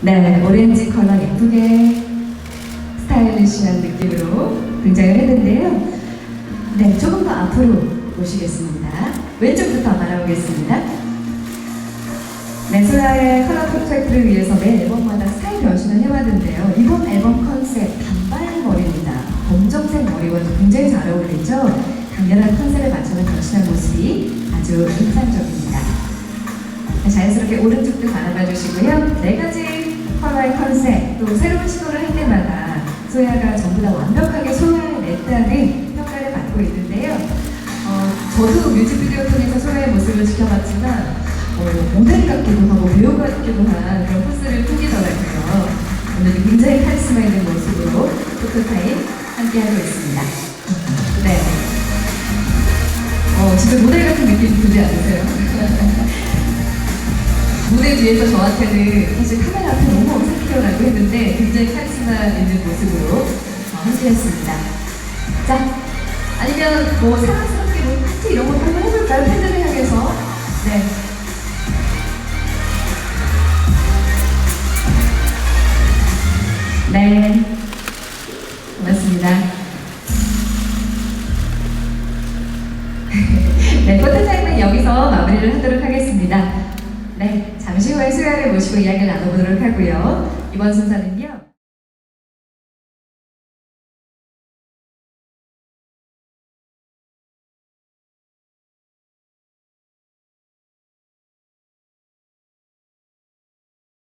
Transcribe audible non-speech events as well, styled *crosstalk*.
네, 오렌지 컬러 예쁘게 스타일리시한 느낌으로 등장을 했는데요. 네, 조금 더 앞으로 모시겠습니다. 왼쪽부터 바라보겠습니다. 네, 소야의 컬러 퍼펙트를 위해서 매 앨범마다 스타일 변신을 해왔는데요. 이번 앨범 컨셉 단발 머리입니다. 검정색 머리와 굉장히 잘 어울리죠? 강렬한 컨셉에 맞춰서 변신한 모습이 아주 인상적입니다. 네, 자연스럽게 오른쪽도 바라봐 주시고요. 네 가지 컬러의 컨셉, 또 새로운 시도를 할 때마다 소야가 전부 다 완벽하게 소야의 냈다는 평가를 받고 있는데요. 어, 저도 뮤직비디오 통해서 소야의 모습을 지켜봤지만 어, 모델 같기도 하고 배우 같기도 한 그런 포스를 풍기더라고요. 오늘 굉장히 카리스마 있는 모습으로 포토타임 함께하고 있습니다. 네. 어, 진짜 모델 같은 느낌이 않으세요? 뒤에서 저한테는 사실 카메라 앞에 너무 어색해요라고 했는데 굉장히 카리스마 있는 모습으로 어, 함께했습니다. 자, 아니면 뭐 사랑스럽게 뭐 파티 이런 것도 한번 해볼까요? 팬들을 향해서. 네. 네. 고맙습니다. *laughs* 네, 포토타임은 여기서 마무리를 하도록 하겠습니다. 네, 잠시 후에 수야를 모시고 이야기를 나눠보도록 하고요. 이번 순서는요.